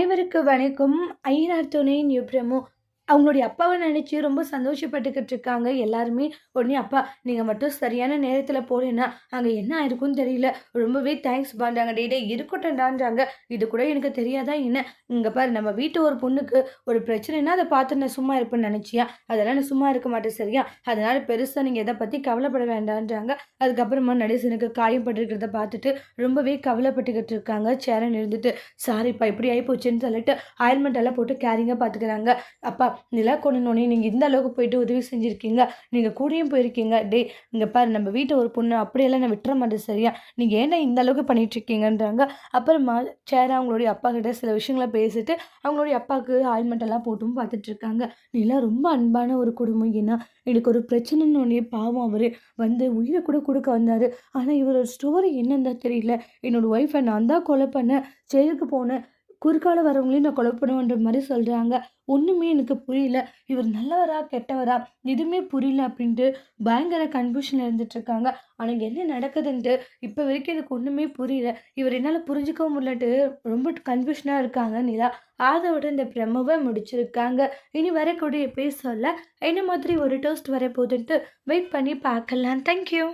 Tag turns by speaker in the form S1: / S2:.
S1: அனைவருக்கு வணக்கம். ஐயனார் துணையின் நியூப்ரமோ அவங்களுடைய அப்பாவை நினச்சி ரொம்ப சந்தோஷப்பட்டுக்கிட்டு இருக்காங்க. எல்லாருமே உடனே அப்பா நீங்கள் மட்டும் சரியான நேரத்தில் போனேன்னா அங்கே என்ன ஆயிருக்குன்னு தெரியல. ரொம்பவே தேங்க்ஸ் பண்ணுறாங்க டே இருக்கட்டும்டான்றாங்க இது கூட எனக்கு தெரியாதா என்ன? இங்கே பாரு நம்ம வீட்டு ஒரு பொண்ணுக்கு ஒரு பிரச்சனைனா அதை பார்த்து நான் சும்மா இருப்பேன்னு நினச்சியா? அதெல்லாம் நான் சும்மா இருக்க மாட்டேன் சரியா? அதனால் பெருசாக நீங்கள் எதை பற்றி கவலைப்பட வேண்டான்றாங்க. அதுக்கப்புறமா நடேசனுக்கு காயப்பட்டிருக்கிறத பார்த்துட்டு ரொம்பவே கவலைப்பட்டுக்கிட்டு இருக்காங்க. சேரன் இருந்துட்டு சாரிப்பா இப்படி ஆகிப்போச்சுன்னு சொல்லிட்டு ஆயில்மெண்ட் எல்லாம் போட்டு கேரிங்காக பார்த்துக்கிறாங்க. அப்பா நிலா கொண்டனோடனே நீங்கள் இந்த அளவுக்கு போயிட்டு உதவி செஞ்சுருக்கீங்க நீங்கள் கூடயும் போயிருக்கீங்க. டே இங்கே பாரு நம்ம வீட்டை ஒரு பொண்ணு அப்படியெல்லாம் நான் விட்டுற மாட்டேன் சரியா? நீங்கள் ஏன்னா இந்த அளவுக்கு பண்ணிகிட்ருக்கீங்கன்றாங்க அப்புறமா சேர அவங்களுடைய அப்பா கிட்ட சில விஷயங்களை பேசிட்டு அவங்களுடைய அப்பாவுக்கு ஆயில்மெண்ட் எல்லாம் போட்டும் பார்த்துட்டு இருக்காங்க நிலா ரொம்ப அன்பான ஒரு குடும்பம். ஏன்னா எனக்கு ஒரு பிரச்சனைன்னு பாவம் அவர். வந்து உயிரை கூட கொடுக்க வந்தார். ஆனால் இவரோட ஸ்டோரி என்னன்னு தான் தெரியல. என்னோட ஒய்ஃபை நான் தான் கொலை பண்ணேன். செயலுக்கு போனேன். குறுக்கால வரவங்களையும் நான் கொலை பண்ணுவேன்ற மாதிரி சொல்கிறாங்க ஒன்றுமே எனக்கு புரியல. இவர் நல்லவரா கெட்டவரா? எதுவுமே புரியல அப்படின்ட்டு பயங்கர கன்ஃபியூஷனில் இருந்துட்டுருக்காங்க ஆனால் என்ன நடக்குதுன்ட்டு இப்போ வரைக்கும் எனக்கு ஒன்றுமே புரியல. இவர் என்னால் புரிஞ்சுக்கவும் முடியலன்ட்டு ரொம்ப கன்ஃபியூஷனாக இருக்காங்க நிலா. அதோட இந்த பிரமவை முடிச்சிருக்காங்க. இனி வரக்கூடிய பேர் சொல்ல என்ன மாதிரி ஒரு டோஸ்ட் வரப்போகுதுன்ட்டு வெயிட் பண்ணி பார்க்கலாம். தேங்க்யூ